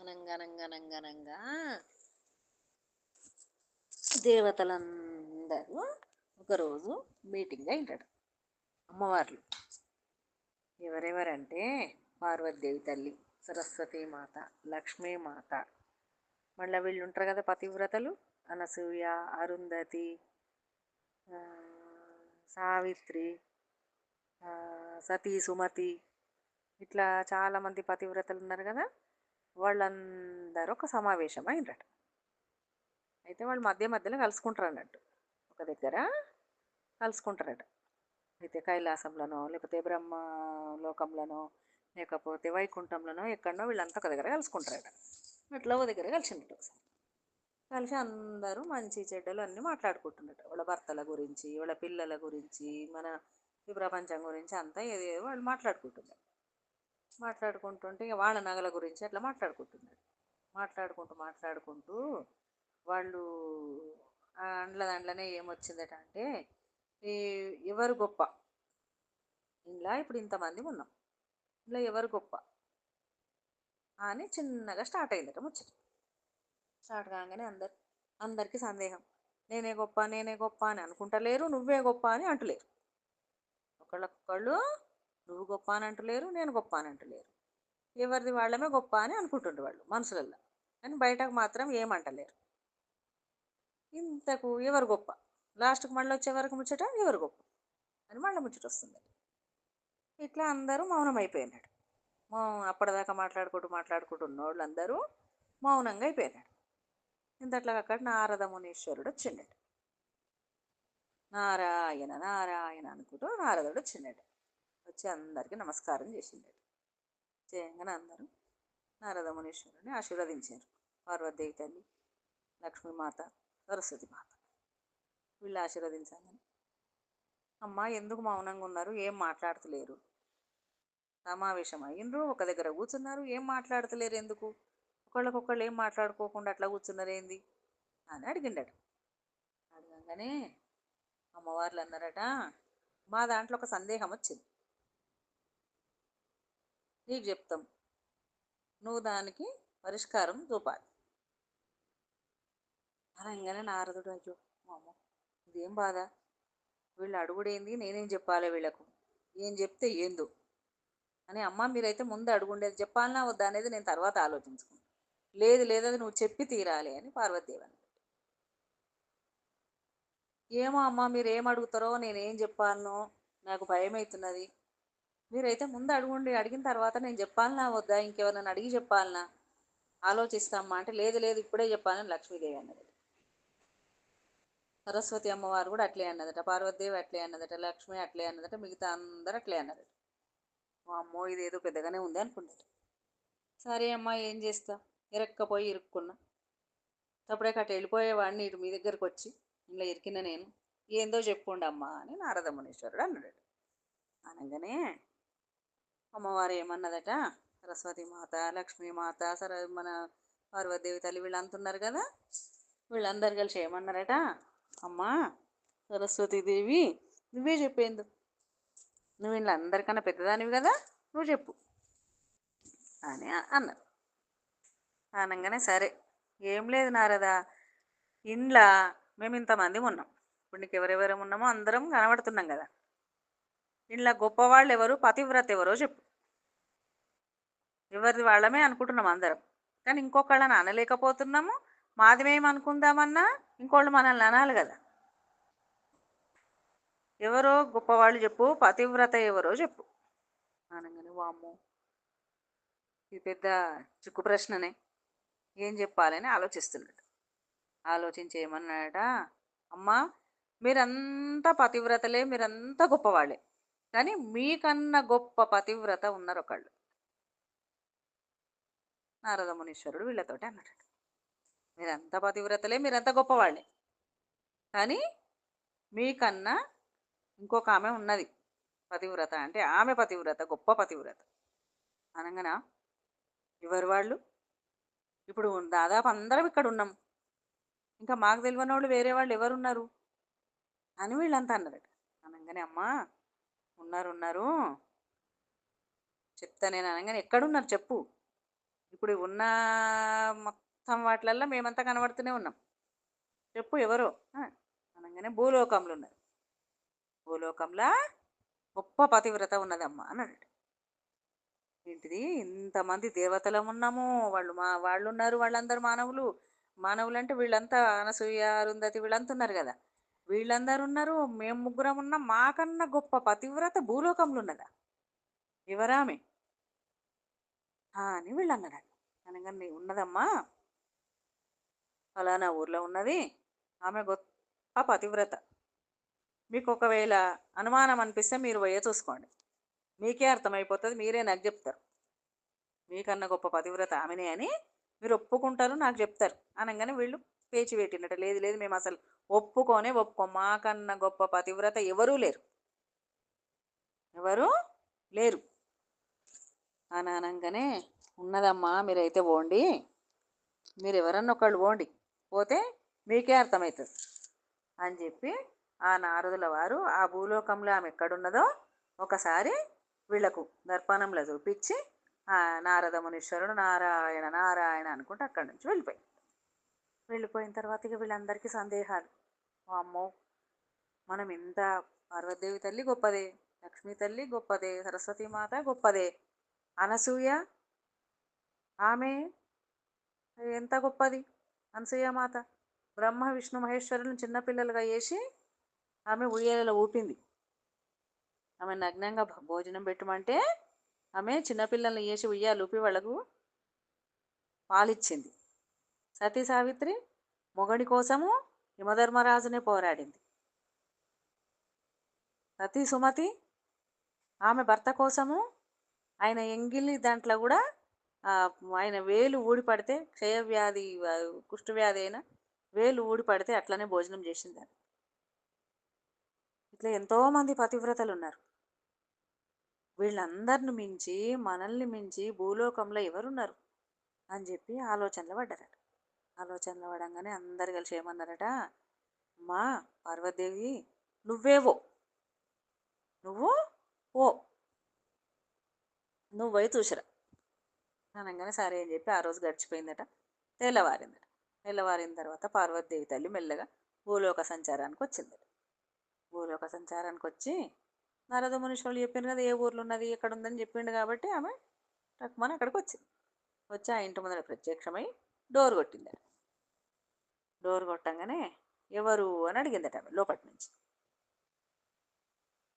అనంగనంగనంగనంగా దేవతలందరూ ఒకరోజు మీటింగ్ అయింటాడు అమ్మవార్లు. ఎవరెవరంటే పార్వతీదేవి తల్లి సరస్వతి మాత లక్ష్మీ మాత. మళ్ళీ వీళ్ళు ఉంటారు కదా పతివ్రతలు అనసూయ అరుంధతి సావిత్రి సతీ సుమతి. ఇట్లా చాలామంది పతివ్రతలు ఉన్నారు కదా. వాళ్ళందరూ ఒక సమావేశం అయినరట. అయితే వాళ్ళు మధ్య మధ్యలో కలుసుకుంటారు అన్నట్టు ఒక దగ్గర కలుసుకుంటారట. అయితే కైలాసంలోనో లేకపోతే బ్రహ్మ లోకంలోనో లేకపోతే వైకుంఠంలోనో ఎక్కడనో వీళ్ళంతా ఒక దగ్గర కలుసుకుంటారట. అట్లా ఒక దగ్గర కలిసినట్టు ఒకసారి. కలిసి అందరూ మంచి చెడ్డలు అన్నీ మాట్లాడుకుంటున్నట్టు వాళ్ళ భర్తల గురించి వాళ్ళ పిల్లల గురించి మన ఈ ప్రపంచం గురించి అంతా ఏదేదో వాళ్ళు మాట్లాడుకుంటున్నారు మాట్లాడుకుంటుంటే ఇక వాళ్ళ నగల గురించి అట్లా మాట్లాడుకుంటున్నారు మాట్లాడుకుంటూ మాట్లాడుకుంటూ వాళ్ళు అండ్ల దాంట్లోనే ఏమొచ్చిందట అంటే ఈ ఎవరు గొప్ప? ఇలా ఇప్పుడు ఇంతమంది ఉన్నాం. ఇలా ఎవరు గొప్ప? అని చిన్నగా స్టార్ట్ అయిందట ముచ్చట. స్టార్ట్ కాగానే అందరు అందరికీ సందేహం. నేనే గొప్ప నేనే గొప్ప అని అనుకుంటలేరు నువ్వే గొప్ప అని అంటలేరు. ఒకళ్ళకొకళ్ళు నువ్వు గొప్ప అని అంటలేరు నేను గొప్ప అని అంటలేరు. ఎవరిది వాళ్ళమే గొప్ప అని అనుకుంటుండే వాళ్ళు మనసులల్లో కానీ బయటకు మాత్రం ఏమంటలేరు. ఇంతకు ఎవరు గొప్ప? లాస్ట్కి మళ్ళీ వచ్చే వరకు ముచ్చట ఎవరు గొప్ప? అని మళ్ళీ ముచ్చట వస్తుంది. ఇట్లా అందరూ మౌనం అయిపోయినాడు మౌనం అప్పటిదాకా మాట్లాడుకుంటూ మాట్లాడుకుంటూ ఉన్నోళ్ళు అందరూ మౌనంగా అయిపోయినాడు ఇంతట్లా అక్కడ నారద మునీశ్వరుడు వచ్చిండడు. నారాయణ నారాయణ అనుకుంటూ నారదుడు వచ్చిండడు. వచ్చి అందరికీ నమస్కారం చేసిండాడు చేయంగానే అందరూ నారద మునీశ్వరుని ఆశీర్వదించారు. పార్వతీదేవి తల్లి లక్ష్మీమాత సరస్వతి మాత. వీళ్ళు ఆశీర్వదించాలని. అమ్మ ఎందుకు మౌనంగా ఉన్నారు? ఏం మాట్లాడతలేరు? సమావేశం అయ్యిండ్రు ఒక దగ్గర కూర్చున్నారు. ఏం మాట్లాడతలేరు ఎందుకు? ఒకళ్ళకొకళ్ళు ఏం మాట్లాడుకోకుండా అట్లా కూర్చున్నారు ఏంది? అని అడిగిండట. అడగంగానే అమ్మవార్లు అన్నారట మా దాంట్లో ఒక సందేహం వచ్చింది. నీకు చెప్తాం. నువ్వు దానికి పరిష్కారం చూపాలి. అనగానే నారదుడు అయ్యో మా ఇదేం బాధ? వీళ్ళు అడుగుడేంది? నేనేం చెప్పాలి వీళ్ళకు? ఏం చెప్తే ఏందో? అని అమ్మ మీరైతే ముందు అడుగుండేది. చెప్పాలన్నా వద్దా అనేది నేను తర్వాత ఆలోచించుకుంటాను లేదు లేదు అది నువ్వు చెప్పి తీరాలి అని పార్వతీదేవి అన్నది. ఏమో అమ్మ మీరు ఏం అడుగుతారో నేనేం చెప్పాలనో నాకు భయం అవుతున్నది మీరైతే ముందు అడుగుండి. అడిగిన తర్వాత నేను చెప్పాలనా వద్దా? ఇంకెవరినైనా అడిగి చెప్పాలనా? ఆలోచిస్తామా అంటే లేదు లేదు ఇప్పుడే చెప్పాలని లక్ష్మీదేవి అన్నది సరస్వతి అమ్మవారు కూడా అట్లే అన్నదట. పార్వతీదేవి అట్లే అన్నదట. లక్ష్మి అట్లే అన్నదట. మిగతా అందరూ అట్లే అన్నదట. మా అమ్మో ఇదేదో పెద్దగానే ఉంది అనుకున్నది సరే అమ్మా ఏం చేస్తా? ఇరక్కపోయి ఇరుక్కున్నా. అప్పుడే కట్ట వెళ్ళిపోయేవాడిని ఇటు మీ దగ్గరకు వచ్చి ఇలా ఇరికిన నేను. ఏందో చెప్పుకోండి అమ్మా అని నారదమునేశ్వరుడు అన్నాడు. అనగానే అమ్మవారు ఏమన్నదట? సరస్వతి మాత లక్ష్మీ మాత సర మన పార్వతీదేవి తల్లి వీళ్ళు అంటున్నారు కదా? వీళ్ళందరు కలిసి ఏమన్నారట? అమ్మా సరస్వతీదేవి నువ్వే చెప్పేందు నువ్వు వీళ్ళందరికన్నా పెద్దదానివి కదా? నువ్వు చెప్పు. అని అన్నారు. అనగానే సరే ఏం లేదు నారదా. ఇంట్లో మేము ఇంతమంది ఉన్నాం. ఇప్పుడు నీకు ఎవరెవరం ఉన్నామో అందరం కనబడుతున్నాం కదా? ఇంట్లో గొప్పవాళ్ళు ఎవరు పతివ్రత ఎవరో చెప్పు. ఎవరిది వాళ్ళమే అనుకుంటున్నాం అందరం. కానీ ఇంకొకళ్ళని అనలేకపోతున్నాము మాది మేము అనుకుందామన్నా ఇంకోళ్ళు మనల్ని అనాలి కదా. ఎవరో గొప్పవాళ్ళు చెప్పు పతివ్రత ఎవరో చెప్పు. అనగానే వామ్మో. ఇది పెద్ద చిక్కు ప్రశ్ననే. ఏం చెప్పాలని ఆలోచిస్తున్నాడు. ఆలోచించి ఏమన్నాడట అమ్మా మీరంతా పతివ్రతలే మీరంతా గొప్పవాళ్ళే. కానీ మీకన్నా గొప్ప పతివ్రత ఉన్నారు ఒకళ్ళు నారద మునీశ్వరుడు వీళ్ళతోటి అన్నాడు. మీరంతా పతివ్రతలే మీరంతా గొప్పవాళ్ళే. కానీ మీకన్నా ఇంకొక ఆమె ఉన్నది. పతివ్రత అంటే ఆమె పతివ్రత గొప్ప పతివ్రత. అనగానా? ఎవరు వాళ్ళు? ఇప్పుడు దాదాపు అందరం ఇక్కడ ఉన్నాం. ఇంకా మాకు తెలియని వాళ్ళు వేరే వాళ్ళు ఎవరున్నారు? అని వీళ్ళంతా అన్నారట. అనగానే అమ్మా ఉన్నారు ఉన్నారు. చెప్తా నేను అనగానే ఎక్కడున్నారు చెప్పు. ఇప్పుడు ఉన్న మొత్తం వాటిలల్లో మేమంతా కనబడుతూనే ఉన్నాం. చెప్పు ఎవరో. అనగానే భూలోకంలో ఉన్నారు. భూలోకంలో గొప్ప పతివ్రత ఉన్నదమ్మా అన్నాడు. ఏంటిది? ఇంతమంది దేవతలం ఉన్నాము. వాళ్ళు మా వాళ్ళు ఉన్నారు వాళ్ళందరూ మానవులు. మానవులు అంటే వీళ్ళంతా అనసూయ అరుంధతి వీళ్ళంతా ఉన్నారు కదా. వీళ్ళందరూ ఉన్నారు మేము ముగ్గురం ఉన్నాం మాకన్నా గొప్ప పతివ్రత భూలోకంలో ఉన్నదా ఎవరామె అని వీళ్ళు అన్నాడు అనగానే ఉన్నదమ్మా. ఫలానా ఊర్లో ఉన్నది. ఆమె గొప్ప పతివ్రత. మీకు ఒకవేళ అనుమానం అనిపిస్తే మీరు పోయే చూసుకోండి. మీకే అర్థమైపోతుంది మీరే నాకు చెప్తారు. మీకన్నా గొప్ప పతివ్రత ఆమెనే అని మీరు ఒప్పుకుంటారు నాకు చెప్తారు. అనగానే వీళ్ళు పేచి పెట్టినట్టు లేదు లేదు మేము అసలు ఒప్పుకోనే ఒప్పుకో. మాకన్నా గొప్ప పతివ్రత ఎవరూ లేరు. ఎవరు లేరు. అని అనగానే ఉన్నదమ్మా మీరైతే పోండి. మీరు ఎవరన్నా ఒకళ్ళు పోండి. పోతే మీకే అర్థమవుతుంది అని చెప్పి ఆ నారదుల వారు ఆ భూలోకంలో ఆమె ఎక్కడున్నదో ఒకసారి వీళ్ళకు దర్పణంలో చూపించి ఆ నారద మునీశ్వరుడు నారాయణ నారాయణ అనుకుంటూ అక్కడి నుంచి వెళ్ళిపోయి వెళ్ళిపోయిన తర్వాత ఇక వీళ్ళందరికీ సందేహాలు. అమ్మో మనం ఇంత పార్వతీదేవి తల్లి గొప్పదే లక్ష్మీ తల్లి గొప్పదే సరస్వతి మాత గొప్పదే అనసూయ ఆమె ఎంత గొప్పది? అనసూయ మాత. బ్రహ్మ విష్ణు మహేశ్వరులను చిన్నపిల్లలుగా వేసి ఆమె ఉయ్యాలలో ఊపింది. ఆమె నగ్నంగా భోజనం పెట్టమంటే ఆమె చిన్నపిల్లల్ని వేసి ఉయ్యాలు ఊపి వాళ్ళకు పాలిచ్చింది. సతీ సావిత్రి మొగడి కోసము యమధర్మరాజునే పోరాడింది. సతీ సుమతి ఆమె భర్త కోసము ఆయన ఎంగిలి దాంట్లో కూడా ఆయన వేలు ఊడిపడితే క్షయవ్యాధి కుష్ఠవ్యాధి అయినా వేలు ఊడిపడితే అట్లనే భోజనం చేసింది ఇట్లా ఎంతోమంది పతివ్రతలు ఉన్నారు. వీళ్ళందరిని మించి మనల్ని మించి భూలోకంలో ఎవరున్నారు అని చెప్పి ఆలోచనలు పడ్డారట. ఆలోచనలు పడంగానే అందరు కలిసి ఏమన్నారట? అమ్మా పార్వతీదేవి నువ్వేవో నువ్వు ఓ నువ్వై చూసిరా. అనగానే సరే అని చెప్పి ఆ రోజు గడిచిపోయిందట. తెల్లవారిందట. తెల్లవారిన తర్వాత పార్వతీదేవి తల్లి మెల్లగా భూలోక సంచారానికి వచ్చిందట. భూలోక సంచారానికి వచ్చి నారద మునీశ్వరులు చెప్పింది కదా ఏ ఊర్లో ఉన్నది ఎక్కడ ఉందని చెప్పిండు కాబట్టి ఆమె టక్మని అక్కడికి వచ్చింది. వచ్చి ఆ ఇంటి ముందర ప్రత్యక్షమై డోర్ కొట్టిందట. డోర్ కొట్టంగానే ఎవరు అని అడిగిందట లోపటి నుంచి.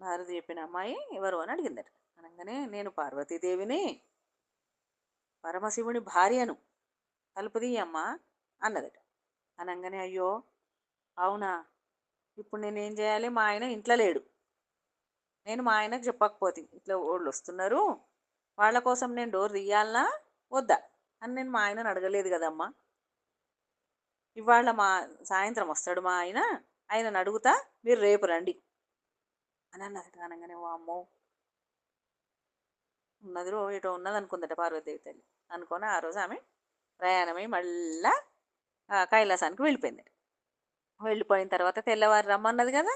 భారతి చెప్పిన అమ్మాయి ఎవరు అని అడిగిందట. అనగానే నేను పార్వతీదేవిని పరమశివుని భార్యను తలుపు తీయమ్మా అన్నదట. అనగానే అయ్యో అవునా? ఇప్పుడు నేను ఏం చేయాలి? మా ఆయన ఇంట్లో లేడు. నేను మా ఆయనకు చెప్పకపోతే ఇట్లా వాళ్ళు వస్తున్నారు. వాళ్ళ కోసం నేను డోర్ తీయాలనా? వద్దా? అని నేను మా ఆయనను అడగలేదు కదమ్మా. ఇవాళ మా సాయంత్రం వస్తాడు మా ఆయన ఆయనను అడుగుతా మీరు రేపు రండి. అని అన్నది అనగానే ఓ అమ్మో ఉన్నది రో ఏటో ఉన్నది అనుకుందట పార్వతీదేవి తల్లి. అనుకొని ఆ రోజు ఆమె ప్రయాణమై మళ్ళా కైలాసానికి వెళ్ళిపోయిందట. వెళ్ళిపోయిన తర్వాత తెల్లవారు రమ్మన్నది కదా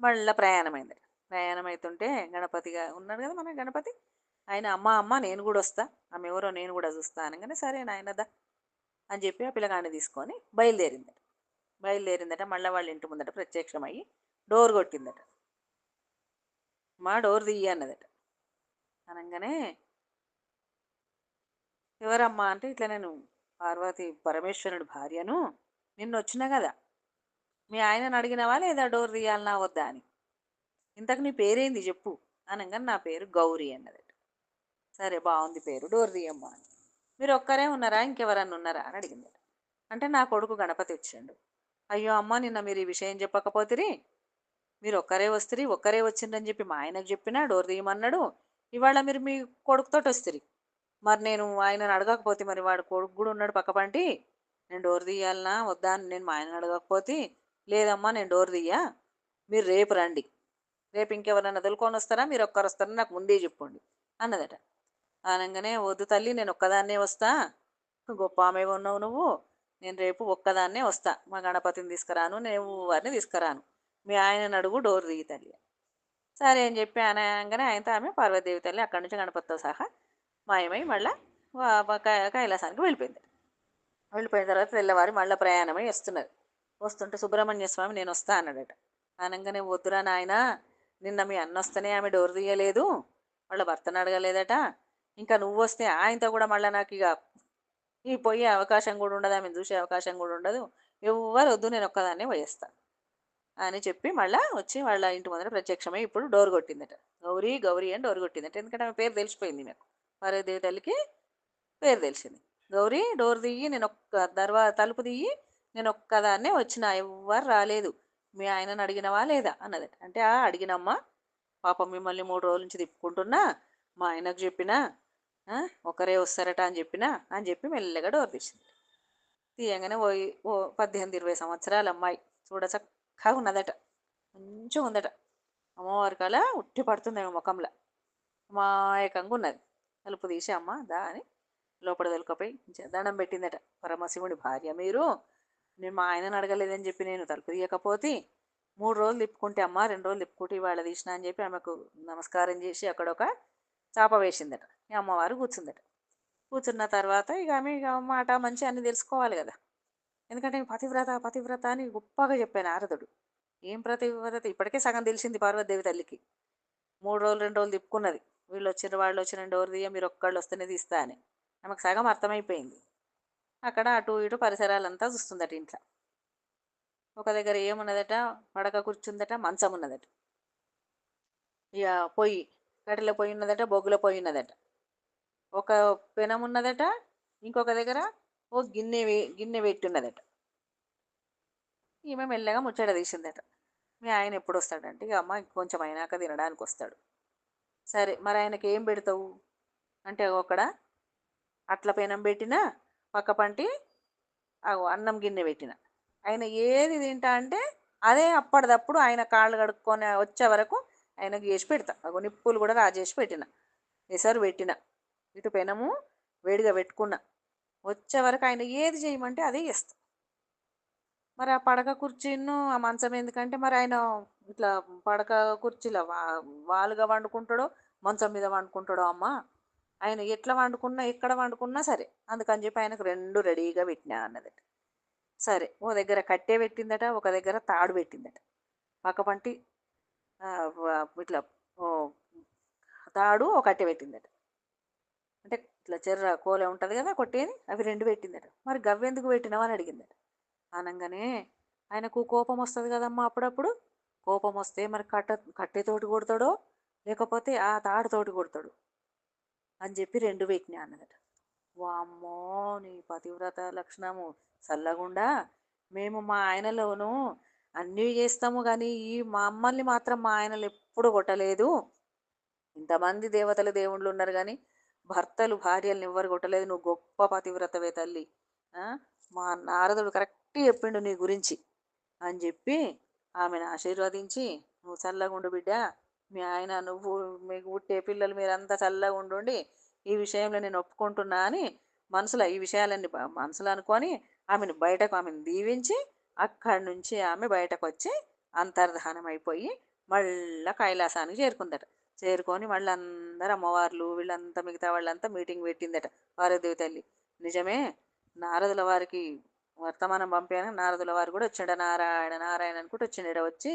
మళ్ళీ ప్రయాణమైందట. ప్రయాణం అవుతుంటే గణపతిగా ఉన్నాడు కదా మన గణపతి ఆయన అమ్మ అమ్మ నేను కూడా వస్తా. ఆమె ఎవరో నేను కూడా చూస్తా. అనగానే సరే నాయనదా అని చెప్పి ఆ పిల్లగాన్ని తీసుకొని బయలుదేరిందట. బయలుదేరిందట మళ్ళీ వాళ్ళ ఇంటి ముందట ప్రత్యక్షమయ్యి డోర్ కొట్టిందట. మా డోర్ తీయ అన్నదట. అనగానే ఎవరమ్మా అంటే ఇట్లా నేను పార్వతి పరమేశ్వరుడు భార్యను నిన్న వచ్చినా కదా. మీ ఆయనను అడిగినావా లేదా డోర్ తీయాలనా వద్దా అని? ఇంతకు నీ పేరేంది చెప్పు అనగానే నా పేరు గౌరీ అన్నదట. సరే బాగుంది పేరు డోర్ తీయమ్మా అని. మీరు ఒక్కరే ఉన్నారా? ఇంకెవరన్నా ఉన్నారా? అని అడిగిందట అంటే నా కొడుకు గణపతి వచ్చిండు. అయ్యో అమ్మ నిన్న మీరు ఈ విషయం చెప్పకపోతిరి మీరు ఒక్కరే వస్తుంది ఒక్కరే వచ్చిందని చెప్పి మా ఆయనకు చెప్పినా డోర్ తీయమన్నాడు. ఇవాళ మీరు మీ కొడుకుతోటి వస్తుంది మరి నేను ఆయనను అడగకపోతే మరి వాడు కొడుకు కూడా ఉన్నాడు పక్కపంటి. నేను డోర్ తీయాలనా? వద్దా? అని నేను మా ఆయన అడగకపోతే లేదమ్మా నేను డోర్ తీయా. మీరు రేపు రండి. రేపు ఇంకెవరన్నా వదులుకొని వస్తారా? మీరు ఒక్కరు వస్తారా నాకు ముందే చెప్పండి అన్నదట. అనగానే వద్దు తల్లి నేను ఒక్కదాన్నే వస్తా. గొప్ప ఆమె ఉన్నావు నువ్వు. నేను రేపు ఒక్కదాన్నే వస్తా. మా గణపతిని తీసుకురాను నేను వారిని తీసుకురాను. మీ ఆయన అడుగు డోర్ దిగి తల్లి. సరే అని చెప్పి అనగానే ఆయనతో ఆమె పార్వతీదేవి తల్లి అక్కడి నుంచి గణపతితో సహా మాయమై మళ్ళా కైలాసానికి వెళ్ళిపోయింది. వెళ్ళిపోయిన తర్వాత తెల్లవారి మళ్ళీ ప్రయాణమై వస్తున్నారు. వస్తుంటే సుబ్రహ్మణ్య స్వామి నేను వస్తా అన్నాడట. అనగానే వద్దురా నాయన నిన్న మీ అన్న వస్తేనే ఆమె డోర్ తీయలేదు. వాళ్ళ భర్తను అడగలేదట. ఇంకా నువ్వు వస్తే ఆయనతో కూడా మళ్ళీ నాకు ఇక ఈ పోయే అవకాశం కూడా ఉండదు ఆమెను చూసే అవకాశం కూడా ఉండదు. ఎవ్వరు వద్దు నేను ఒక్కదాన్నే పోయేస్తాను అని చెప్పి మళ్ళా వచ్చి వాళ్ళ ఇంటి ముందర ప్రత్యక్షమై ఇప్పుడు డోర్ కొట్టిందట. గౌరీ గౌరీ అని డోర్ కొట్టిందట. ఎందుకంటే ఆమె పేరు తెలిసిపోయింది నాకు. పార్వతీదేవి తల్లికి పేరు తెలిసింది. గౌరీ డోర్ దిగి నేను ఒక్క దర్వా తలుపు దిగి నేను ఒక్కదాన్నే వచ్చిన ఎవ్వరు రాలేదు. మీ ఆయనను అడిగినవా లేదా? అన్నదట. అంటే ఆ అడిగినమ్మా పాపం మిమ్మల్ని మూడు రోజుల నుంచి తిప్పుకుంటున్నా మా ఆయనకు చెప్పినా ఒకరే వస్తారట అని చెప్పినా? అని చెప్పి మెల్లగా డోర్ తీసింది. తీయంగానే ఓ ఓ పద్దెనిమిది ఇరవై సంవత్సరాల అమ్మాయి. చూడ చక్కగా ఉన్నదట. మంచిగా ఉందట. అమ్మవారి కళ ఉట్టి పడుతుంది ముఖంలో. మాయకంగా ఉన్నది. తలుపు తీసి అమ్మ దా అని లోపల తొలకపోయి దండం పెట్టిందట. పరమశివుడి భార్య మీరు. నేను మా ఆయనను అడగలేదని చెప్పి నేను తలుపు తీయకపోతే మూడు రోజులు తిప్పుకుంటే అమ్మ రెండు రోజులు తిప్పుకుంటే ఇవాళ తీసిన అని చెప్పి ఆమెకు నమస్కారం చేసి అక్కడ ఒక చాప వేసిందట. మీ అమ్మవారు కూర్చుందట. కూర్చున్న తర్వాత ఇక ఆమె ఇక మాట మంచి అన్ని తెలుసుకోవాలి కదా. ఎందుకంటే పతివ్రత పతివ్రత అని గొప్పగా చెప్పాను ఆరదుడు ఏం ప్రతివ్రత? ఇప్పటికే సగం తెలిసింది పార్వతీదేవి తల్లికి. మూడు రోజులు రెండు రోజులు తిప్పుకున్నది. వీళ్ళు వచ్చిన వాళ్ళు వచ్చిన డోర్ తీయ మీరు ఒక్కళ్ళు వస్తేనే తీస్తా అని. ఆమెకు సగం అర్థమైపోయింది. అక్కడ అటు ఇటు పరిసరాలంతా చూస్తుందట ఇంట్లో. ఒక దగ్గర ఏమున్నదట? పడక కూర్చుందట మంచం ఉన్నదట ఇక పొయ్యి కట్టెల పొయ్యి ఉన్నదట బొగ్గుల పొయ్యి ఉన్నదట. ఒక పెనం ఉన్నదట ఇంకొక దగ్గర ఓ గిన్నె వే- గిన్నె పెట్టి ఉన్నదట. ఈమె మెల్లగా ముచ్చట తీసిందట. మీ ఆయన ఎప్పుడు వస్తాడంటే ఇక అమ్మ కొంచెం అయినాక తినడానికి వస్తాడు. సరే మరి ఆయనకి ఏం పెడతావు? అంటే ఒకడ అట్ల పెనం పెట్టినా పక్క పంటి అగో అన్నం గిన్నె పెట్టిన. ఆయన ఏది తింటా అంటే అదే అప్పటిదప్పుడు ఆయన కాళ్ళు కడుక్కొని వచ్చే వరకు ఆయనకు చేసి పెడతా. అగో నిప్పులు కూడా రాజేసి పెట్టిన. ఎసరు పెట్టిన. ఇటు పెనము వేడిగా పెట్టుకున్నా. వచ్చే వరకు ఆయన ఏది చేయమంటే అదే చేస్తా. మరి ఆ పడక కుర్చీను ఆ మంచం ఎందుకంటే మరి ఆయన ఇట్లా పడక కుర్చీలో వా వాలుగా వండుకుంటాడో మంచం మీద వండుకుంటాడో అమ్మ. ఆయన ఎట్లా వండుకున్నా ఎక్కడ వండుకున్నా సరే. అందుకని చెప్పి ఆయనకు రెండు రెడీగా పెట్టినా అన్నదట. సరే ఓ దగ్గర కట్టే పెట్టిందట ఒక దగ్గర తాడు పెట్టిందట. పక్క పంటి ఇట్లా తాడు ఒకటి పెట్టిందట. అంటే ఇట్లా చెర్ర కోలే ఉంటుంది కదా కొట్టేది అవి రెండు పెట్టిందట. మరి గవ్వెందుకు పెట్టినావు అని అడిగిందట. అనగానే ఆయనకు కోపం వస్తుంది కదమ్మా అప్పుడప్పుడు. కోపం వస్తే మరి కట్ట కట్టెతోటి కొడతాడో లేకపోతే ఆ తాడుతోటి కొడతాడు. అని చెప్పి రెండు పెట్టినా అన్నదట. వామ్మో నీ పతివ్రత లక్షణము. చల్లగుండా మేము మా ఆయనలోనూ అన్నీ చేస్తాము కానీ ఈ మమ్మల్ని మాత్రం మా ఆయనలు ఎప్పుడు కొట్టలేదు. ఇంతమంది దేవతలు దేవుళ్ళు ఉన్నారు కానీ భర్తలు భార్యలను ఎవ్వరు కొట్టలేదు. నువ్వు గొప్ప పతివ్రతవే తల్లి. మా నారదుడు కరెక్ట్ చెప్పిండు నీ గురించి అని చెప్పి ఆమెను ఆశీర్వదించి నువ్వు చల్లగా ఉండు బిడ్డ. మీ ఆయన నువ్వు మీకు పుట్టే పిల్లలు మీరంతా చల్లగా ఉండుండి ఈ విషయంలో నేను ఒప్పుకుంటున్నా అని మనసులో ఈ విషయాలన్నీ మనసులో అనుకొని ఆమెను బయటకు ఆమెను దీవించి అక్కడి నుంచి ఆమె బయటకు వచ్చి అంతర్ధానం అయిపోయి మళ్ళా కైలాసానికి చేరుకుందట. చేరుకొని మళ్ళీ అందరు అమ్మవార్లు వీళ్ళంతా మిగతా వాళ్ళంతా మీటింగ్ పెట్టిందట పార్వదేవి తల్లి. నిజమే నారదుల వారికి వర్తమానం పంపాను? నారదుల వారు కూడా వచ్చిండ? నారాయణ నారాయణ అనుకుంటూ వచ్చిండట. వచ్చి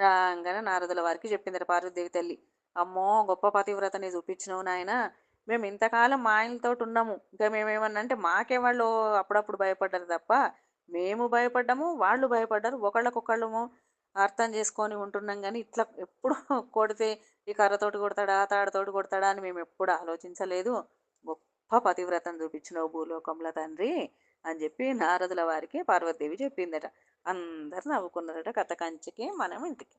రాగానే నారదుల వారికి చెప్పిందట పార్వతీదేవి తల్లి అమ్మో గొప్ప పతివ్రతని చూపించినావు నాయన. మేము ఇంతకాలం మా ఆయనతో ఉన్నాము. ఇంకా మేమేమన్నా అంటే మాకే వాళ్ళు అప్పుడప్పుడు భయపడ్డారు తప్ప మేము భయపడ్డాము వాళ్ళు భయపడ్డారు. ఒకళ్ళకొకళ్ళము అర్థం చేసుకొని ఉంటున్నాం కానీ ఇట్లా ఎప్పుడు కొడితే ఈ కర్రతోటి కొడతాడా తాడతోటి కొడతాడా అని మేము ఎప్పుడు ఆలోచించలేదు. గొప్ప పతివ్రతను చూపించినావు భూలోకంలో తండ్రి అని చెప్పి నారదుల వారికి పార్వతీదేవి చెప్పిందట. అందరు నవ్వుకున్నారట కథ కంచికి మనం ఇంటికి.